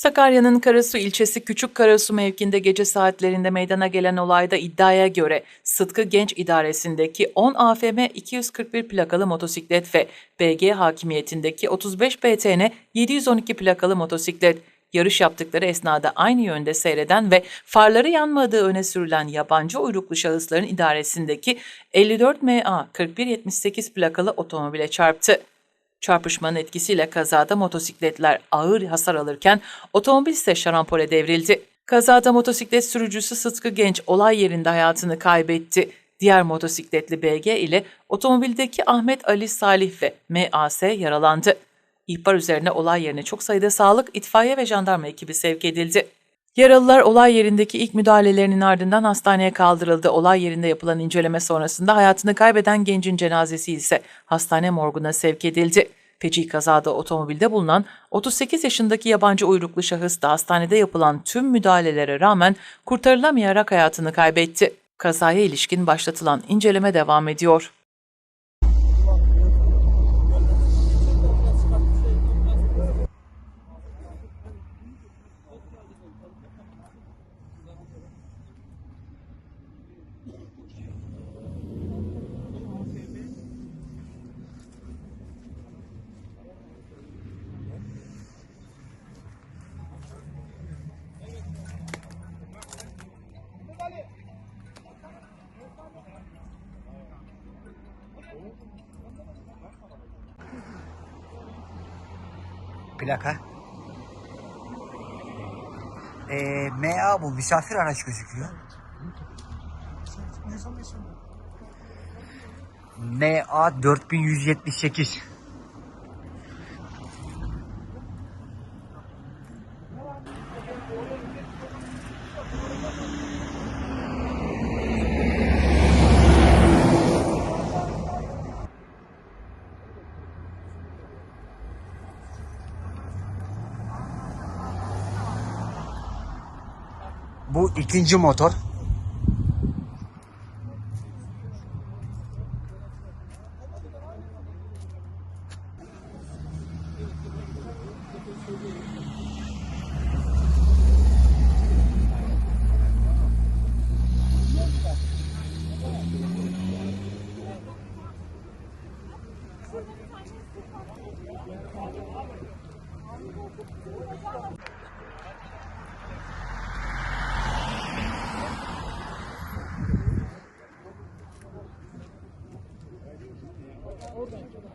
Sakarya'nın Karasu ilçesi Küçük Karasu mevkinde gece saatlerinde meydana gelen olayda iddiaya göre Sıtkı Genç İdaresi'ndeki 10 AFM 241 plakalı motosiklet ve BG hakimiyetindeki 35 BTN 712 plakalı motosiklet yarış yaptıkları esnada aynı yönde seyreden ve farları yanmadığı öne sürülen yabancı uyruklu şahısların idaresindeki 54 MA 4178 plakalı otomobile çarptı. Çarpışmanın etkisiyle kazada motosikletler ağır hasar alırken otomobil ise şarampole devrildi. Kazada motosiklet sürücüsü Sıtkı Genç olay yerinde hayatını kaybetti. Diğer motosikletli BG ile otomobildeki Ahmet Ali Salih ve MAS yaralandı. İhbar üzerine olay yerine çok sayıda sağlık, itfaiye ve jandarma ekibi sevk edildi. Yaralılar olay yerindeki ilk müdahalelerinin ardından hastaneye kaldırıldı. Olay yerinde yapılan inceleme sonrasında hayatını kaybeden gencin cenazesi ise hastane morguna sevk edildi. Feci kazada otomobilde bulunan 38 yaşındaki yabancı uyruklu şahıs da hastanede yapılan tüm müdahalelere rağmen kurtarılamayarak hayatını kaybetti. Kazaya ilişkin başlatılan inceleme devam ediyor. Plaka. Ee, MA bu misafir araç gözüküyor. MA 4178. Bu ikinci motor. 我感觉。